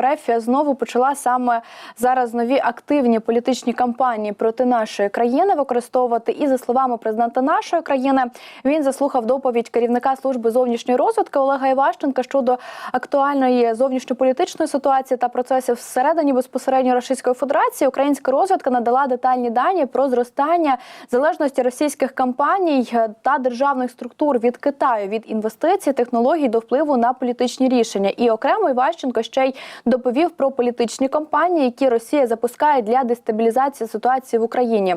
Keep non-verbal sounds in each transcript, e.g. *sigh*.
РФ знову почала саме зараз нові активні політичні кампанії проти нашої країни використовувати. І за словами президента нашої країни, він заслухав доповідь керівника служби зовнішньої розвитки Олега Іващенка щодо актуальної зовнішньополітичної ситуації та процесів всередині безпосередньо Російської Федерації. Українська розвідка надала детальні дані про зростання залежності російських компаній та державних структур від Китаю від інвестицій, технологій до впливу на політичні рішення. І окремо Іващенко ще й доповів про політичні кампанії, які Росія запускає для дестабілізації ситуації в Україні.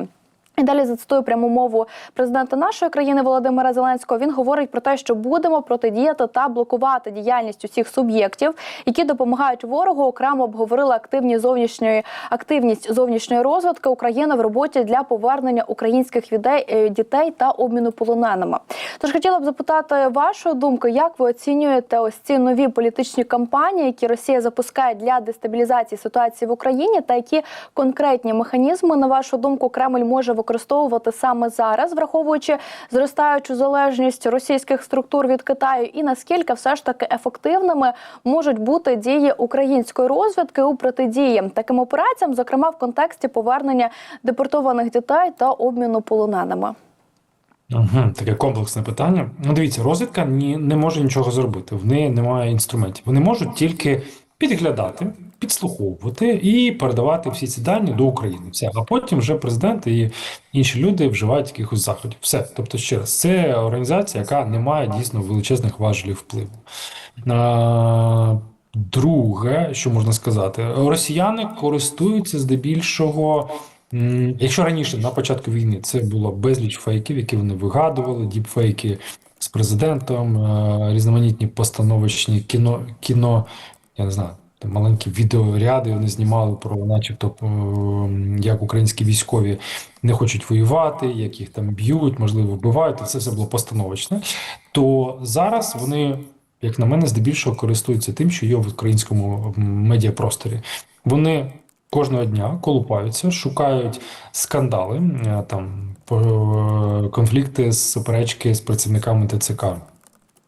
І далі зацитую пряму мову президента нашої країни Володимира Зеленського. Він говорить про те, що будемо протидіяти та блокувати діяльність усіх суб'єктів, які допомагають ворогу. Окремо обговорили активні зовнішньої активність зовнішньої розвитки України в роботі для повернення українських відей- е, дітей та обміну полоненими. Тож хотіла б запитати вашу думку, як ви оцінюєте ось ці нові політичні кампанії, які Росія запускає для дестабілізації ситуації в Україні, та які конкретні механізми, на вашу думку, Кремль може використовувати саме зараз, враховуючи зростаючу залежність російських структур від Китаю, і наскільки все ж таки ефективними можуть бути дії української розвідки у протидії таким операціям, зокрема в контексті повернення депортованих дітей та обміну полоненими. Угу, таке комплексне питання. Ну, дивіться, розвідка ні, не може нічого зробити. В неї немає інструментів. Вони можуть тільки підглядати, підслуховувати і передавати всі ці дані до України. Все. А потім вже президент і інші люди вживають якихось заходів. Все. Тобто, ще раз, це організація, яка не має дійсно величезних важелів впливу. А, друге, що можна сказати, росіяни користуються здебільшого. Якщо раніше на початку війни це було безліч фейків, які вони вигадували, діпфейки з президентом, е, різноманітні постановочні кіно, кіно, я не знаю, маленькі відеоряди вони знімали про, начебто, е, як українські військові не хочуть воювати, як їх там б'ють, можливо, вбивають, це все було постановочне. То зараз вони, як на мене, здебільшого користуються тим, що є в українському медіапросторі. Вони кожного дня колупаються, шукають скандали, е, там по- конфлікти, суперечки з працівниками ТЦК.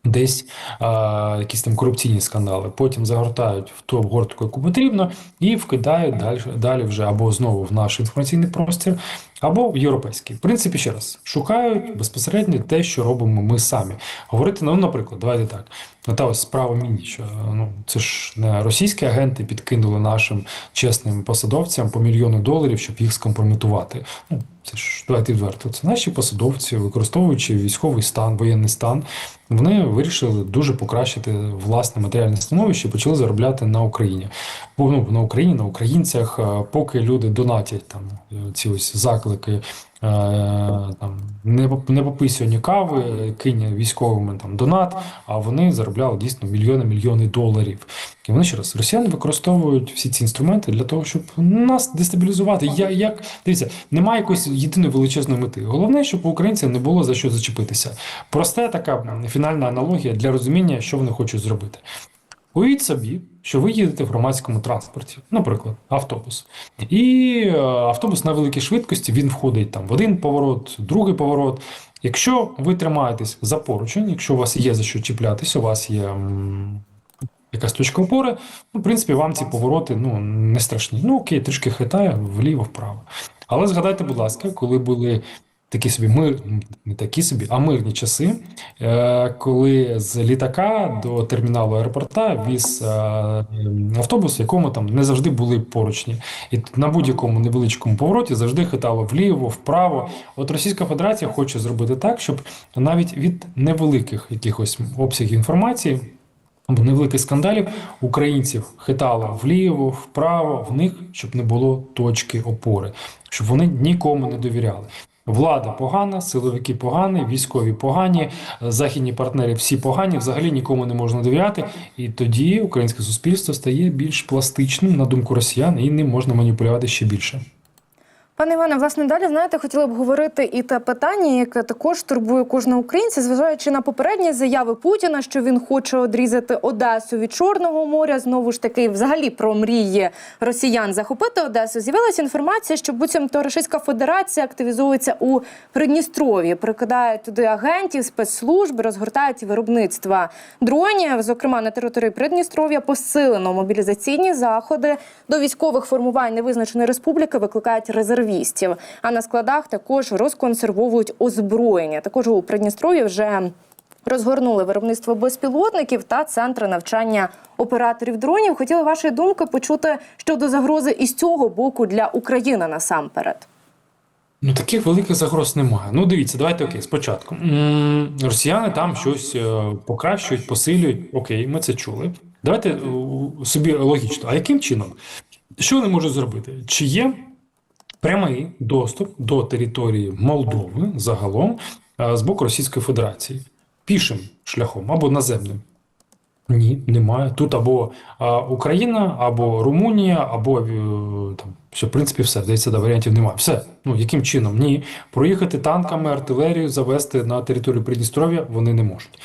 Десь а, якісь там корупційні скандали, потім загортають в ту обгортку, яку потрібно, і вкидають далі, далі вже або знову в наш інформаційний простір, або в європейський. В принципі, ще раз шукають безпосередньо те, що робимо ми самі. Говорити, ну, наприклад, давайте так. Та ось справа міні, що ну це ж не російські агенти підкинули нашим чесним посадовцям по мільйону доларів, щоб їх скомпрометувати. Ну це ж давайте відверто. Це наші посадовці, використовуючи військовий стан, воєнний стан, вони вирішили дуже покращити власне матеріальне становище і почали заробляти на Україні. Бо ну, на Україні, на українцях, поки люди донатять там е, ці ось заклики. Е, Там не поп- не пописування кави, кинь військовими там донат, а вони заробляли дійсно мільйони мільйони доларів. І вони ще раз росіяни використовують всі ці інструменти для того, щоб нас дестабілізувати. Я як дивіться, немає якоїсь єдиної величезної мети. Головне, щоб у українців не було за що зачепитися. Проста така фінальна аналогія для розуміння, що вони хочуть зробити. Уявіть собі, що ви їдете в громадському транспорті, наприклад, автобус. І е, автобус на великій швидкості він входить там в один поворот, другий поворот. Якщо ви тримаєтесь за поручень, якщо у вас є за що чіплятися, у вас є якась точка опори, ну, в принципі, вам ці повороти ну, не страшні. Ну окей, трішки хитає вліво-вправо. Але згадайте, будь ласка, коли були такі собі мир, не такі собі, а мирні часи, е, коли з літака до терміналу аеропорта віз е, автобус, в якому там не завжди були поручні. І на будь-якому невеличкому повороті завжди хитало вліво, вправо. От Російська Федерація хоче зробити так, щоб навіть від невеликих якихось обсягів інформації. Або невеликих скандалів українців хитало вліво, вправо, в них щоб не було точки опори, щоб вони нікому не довіряли. Влада погана, силовики погані, військові погані, західні партнери всі погані, взагалі нікому не можна довіряти. І тоді українське суспільство стає більш пластичним на думку росіян і ним можна маніпулювати ще більше. Пане Іване, власне, далі знаєте, хотіла б говорити і те питання, яке також турбує кожного українця, зважаючи на попередні заяви Путіна, що він хоче одрізати Одесу від Чорного моря. Знову ж таки, взагалі про мрії росіян захопити Одесу. З'явилася інформація, що буцімто Російська Федерація активізується у Придністров'ї, прикидають туди агентів, спецслужб, розгортають виробництва дронів. Зокрема, на території Придністров'я посилено мобілізаційні заходи до військових формувань невизначеної республіки викликають резервістів. А на складах також розконсервовують озброєння. Також у Придністров'ї вже розгорнули виробництво безпілотників та центри навчання операторів дронів. Хотіли вашої думки почути щодо загрози із цього боку для України насамперед. Ну, таких великих загроз немає. Ну, дивіться, давайте окей, спочатку. Росіяни там щось е, покращують, посилюють. Окей, ми це чули. Давайте е, собі логічно. А яким чином? Що вони можуть зробити? Чи є прямий доступ до території Молдови загалом е, з боку Російської Федерації? Пішим шляхом або наземним? Ні, немає. Тут або а, Україна, або Румунія, або е, там, що, в принципі, все. Здається, да, варіантів немає. Все. Ну, яким чином? Ні. Проїхати танками, артилерію, завести на територію Придністров'я вони не можуть.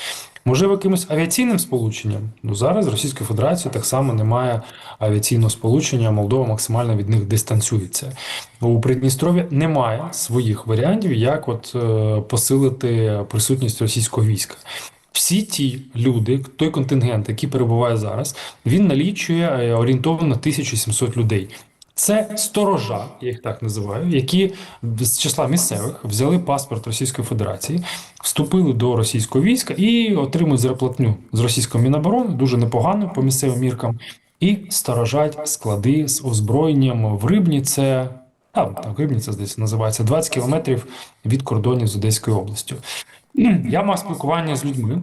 Можливо, якимось авіаційним сполученням? Ну, зараз Російська Федерація так само немає авіаційного сполучення, Молдова максимально від них дистанціюється. У Придністров'я немає своїх варіантів, як от е, посилити присутність російського війська. Всі ті люди, той контингент, який перебуває зараз, він налічує е, орієнтовно 1700 людей. Це сторожа, я їх так називаю, які з числа місцевих взяли паспорт Російської Федерації, вступили до російського війська і отримують зарплатню з російського міноборони, дуже непогано по місцевим міркам, і сторожать склади з озброєнням в Рибні. Це там, там Рибні, здається, називається 20 кілометрів від кордонів з Одеською областю. Я мав спілкування з людьми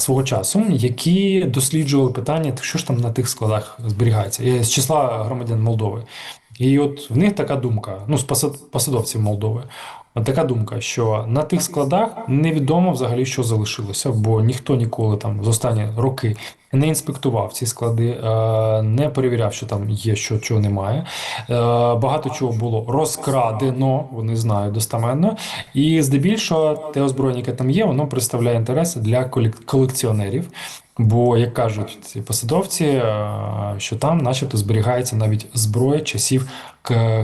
свого часу, які досліджували питання, що ж там на тих складах зберігається. Я з числа громадян Молдови. І от в них така думка, ну, з посадовців Молдови, така думка, що на тих складах невідомо взагалі, що залишилося, бо ніхто ніколи там з останні роки не інспектував ці склади, е, не перевіряв, що там є, що чого немає. Е, Багато чого було розкрадено, вони знають достаменно. І здебільшого те озброєння, яке там є, воно представляє інтереси для колекціонерів. Бо, як кажуть ці посадовці, е, що там, начебто, зберігається навіть зброя часів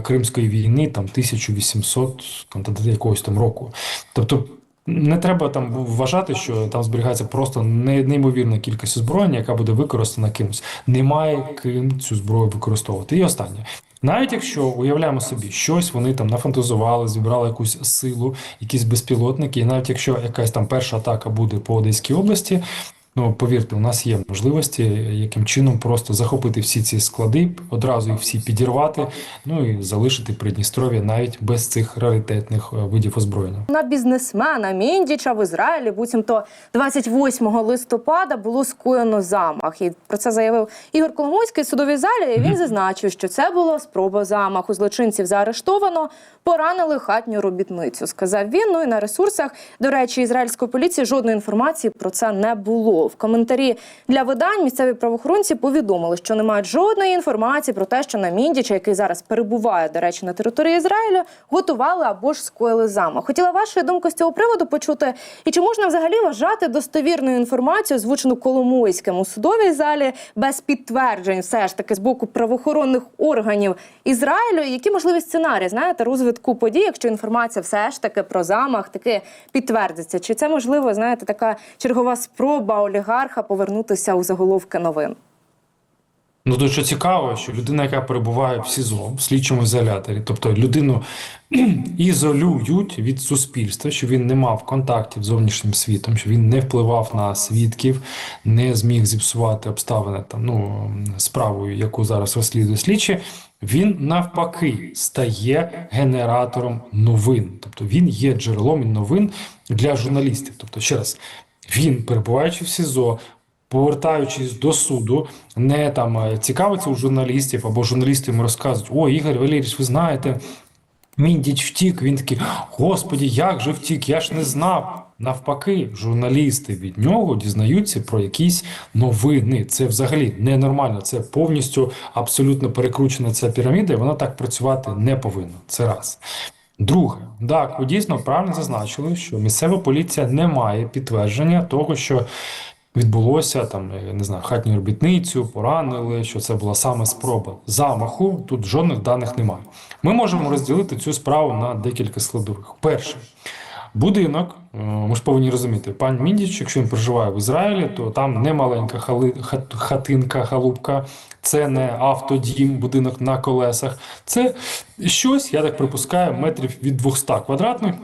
Кримської війни, там 1800 там, та- та якогось там року. Тобто не треба там вважати, що там зберігається просто неймовірна кількість озброєння, яка буде використана кимось. Немає ким цю зброю використовувати. І останнє. Навіть якщо уявляємо собі, щось вони там нафантазували, зібрали якусь силу, якісь безпілотники, і навіть якщо якась там перша атака буде по Одеській області, ну повірте, у нас є можливості, яким чином просто захопити всі ці склади, одразу їх всі підірвати, ну і залишити Придністров'я навіть без цих раритетних е, видів озброєння. На бізнесмена Міндіча в Ізраїлі, буцімто 28 листопада було скоєно замах. І про це заявив Ігор Коломойський в судовій залі. І він зазначив, що це була спроба замаху. Злочинців заарештовано, поранили хатню робітницю. Сказав він. Ну і на ресурсах, до речі, ізраїльської поліції жодної інформації про це не було. В коментарі для видань місцеві правоохоронці повідомили, що не мають жодної інформації про те, що на Міндіча, який зараз перебуває, до речі, на території Ізраїлю, готували або ж скоїли замах. Хотіла вашої думки з цього приводу почути. І чи можна взагалі вважати достовірною інформацію, озвучену Коломойським у судовій залі, без підтверджень, все ж таки з боку правоохоронних органів Ізраїлю? Які можливі сценарії знаєте розвитку подій, якщо інформація все ж таки про замах таки підтвердиться? Чи це можливо, знаєте, така чергова спроба олігарха повернутися у заголовки новин? Ну, що цікаво, що людина, яка перебуває в СІЗО, в слідчому ізоляторі, тобто людину *clears throat* ізолюють від суспільства, що він не мав контактів з зовнішнім світом, що він не впливав на свідків, не зміг зіпсувати обставини там, ну, справою, яку зараз розслідує слідчі. Він навпаки стає генератором новин, тобто він є джерелом новин для журналістів. Тобто, ще раз, він, перебуваючи в СІЗО, повертаючись до суду, не там е, цікавиться у журналістів або журналісти йому розказують: О, Ігор Валерійович, ви знаєте, Міндіч втік. Він такий: Господі, як же втік? Я ж не знав. Навпаки, журналісти від нього дізнаються про якісь новини. Це взагалі ненормально. Це повністю абсолютно перекручена ця піраміда, і вона так працювати не повинна. Це раз. Друге, так, ви дійсно правильно зазначили, що місцева поліція не має підтвердження того, що відбулося там, не знаю, хатню робітницю, поранили, що це була саме спроба замаху. Тут жодних даних немає. Ми можемо розділити цю справу на декілька складових. Перше. Будинок, е, ми ж повинні розуміти, пан Міндіч, якщо він проживає в Ізраїлі, то там не маленька хали, хат, хатинка, халупка, це не автодім, будинок на колесах. Це щось, я так припускаю, метрів від 200 квадратних.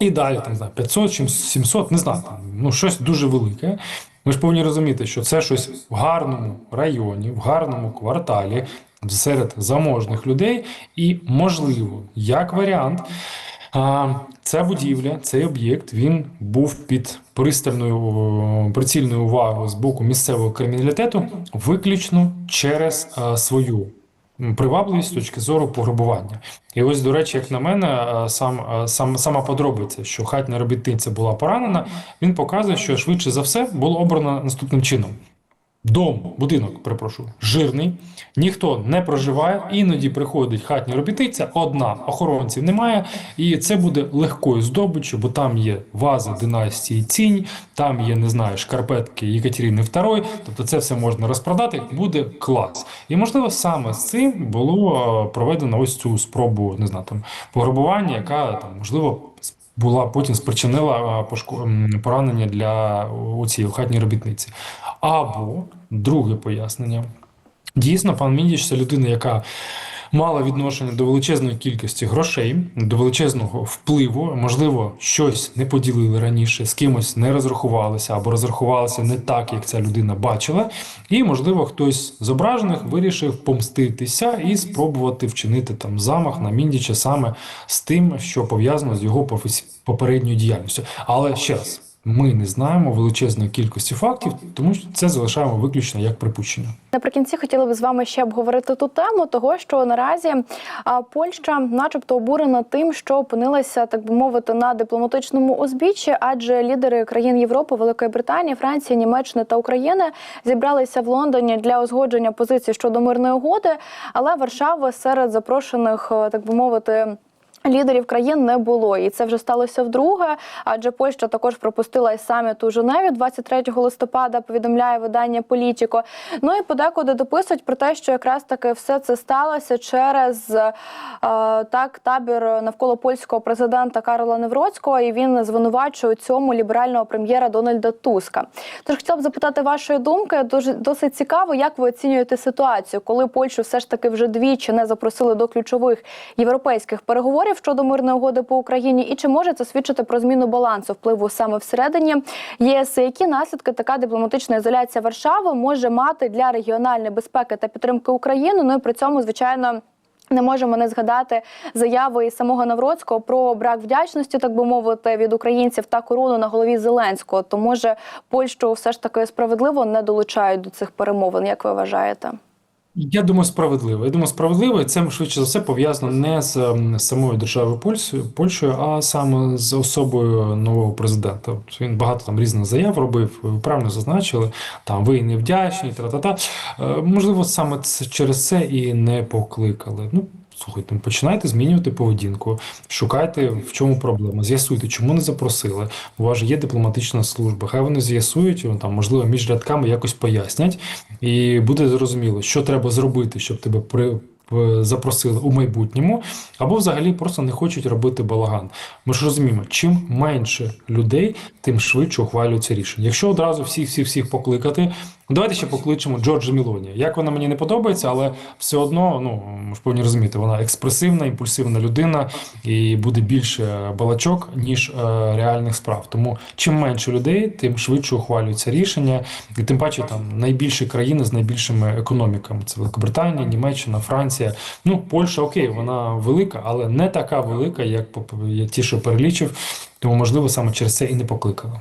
І далі там знаю, 500 чи 700, не знаю, там, ну щось дуже велике. Ми ж повинні розуміти, що це щось в гарному районі, в гарному кварталі серед заможних людей, і можливо, як варіант, а, ця будівля, цей об'єкт, він був під пристальною прицільною увагою з боку місцевого криміналітету виключно через свою привабливість з точки зору пограбування. І ось, до речі, як на мене, а, сам, сам сама подробиця, що хатня робітниця була поранена, він показує, що швидше за все було обрано наступним чином. Дом, будинок, перепрошую, жирний, ніхто не проживає, іноді приходить хатня робітниця, одна, охоронців немає, і це буде легкою здобиччю, бо там є ваза династії Цінь, там є, не знаю, шкарпетки Єкатерини II, тобто це все можна розпродати, буде клас. І можливо саме з цим було е, проведено ось цю спробу, не знаю, там пограбування, яка там можливо була потім спричинила поранення для цієї хатній робітниці. Або друге пояснення. Дійсно, пан Міндіч це людина, яка мала відношення до величезної кількості грошей, до величезного впливу. Можливо, щось не поділили раніше, з кимось не розрахувалися або розрахувалися не так, як ця людина бачила. І, можливо, хтось з ображених вирішив помститися і спробувати вчинити там замах на Міндіча саме з тим, що пов'язано з його попередньою діяльністю. Але ще раз. Ми не знаємо величезної кількості фактів, тому що це залишаємо виключно як припущення. Наприкінці хотіла б з вами ще обговорити ту тему, того що наразі Польща, начебто, обурена тим, що опинилася, так би мовити, на дипломатичному узбіччі, адже лідери країн Європи, Великої Британії, Франції, Німеччини та України зібралися в Лондоні для узгодження позицій щодо мирної угоди. Але Варшави серед запрошених, так би мовити. Лідерів країн не було, і це вже сталося вдруге. Адже Польща також пропустила і саміт у Женеві 23 листопада. Повідомляє видання Політіко. Ну і подекуди дописують про те, що якраз таки все це сталося через е, так табір навколо польського президента Карла Невроцького. І він звинувачує у цьому ліберального прем'єра Дональда Туска. Тож хотіла б запитати вашої думки. Дуже досить цікаво, як ви оцінюєте ситуацію, коли Польщу все ж таки вже двічі не запросили до ключових європейських переговорів щодо мирної угоди по Україні, і чи може це свідчити про зміну балансу впливу саме всередині ЄС? Які наслідки така дипломатична ізоляція Варшави може мати для регіональної безпеки та підтримки України? Ну і при цьому, звичайно. Не можемо не згадати заяви і самого Навроцького про брак вдячності, так би мовити, від українців та корону на голові Зеленського. То може Польщу все ж таки справедливо не долучають до цих перемовин, як ви вважаєте? Я думаю, справедливо. Я думаю, справедливо, це швидше за все пов'язано не з ем, самою державою Польщею, Польщею, а саме з особою нового президента. Він багато там різних заяв робив. Ви правильно зазначили. Там ви не вдячні, та-та-та. Е, Можливо, саме через це і не покликали. Ну. Слухайте, ну, починайте змінювати поведінку, шукайте в чому проблема, з'ясуйте, чому не запросили. У вас же є дипломатична служба. Хай вони з'ясують, ну, там, можливо, між рядками якось пояснять, і буде зрозуміло, що треба зробити, щоб тебе при. Запросили у майбутньому, або взагалі просто не хочуть робити балаган. Ми ж розуміємо, чим менше людей, тим швидше ухвалюється рішення. Якщо одразу всіх, всіх, всіх покликати, давайте ще покличемо Джорджа Мілоні. Як вона мені не подобається, але все одно, ну ми ж повинні розуміти, вона експресивна, імпульсивна людина і буде більше балачок, ніж е, реальних справ. Тому чим менше людей, тим швидше ухвалюється рішення, і тим паче там найбільші країни з найбільшими економіками. Це Великобританія, Німеччина, Франція. Ну, Польща, окей, вона велика, але не така велика, як ті, що перелічив. Тому можливо саме через це і не покликали.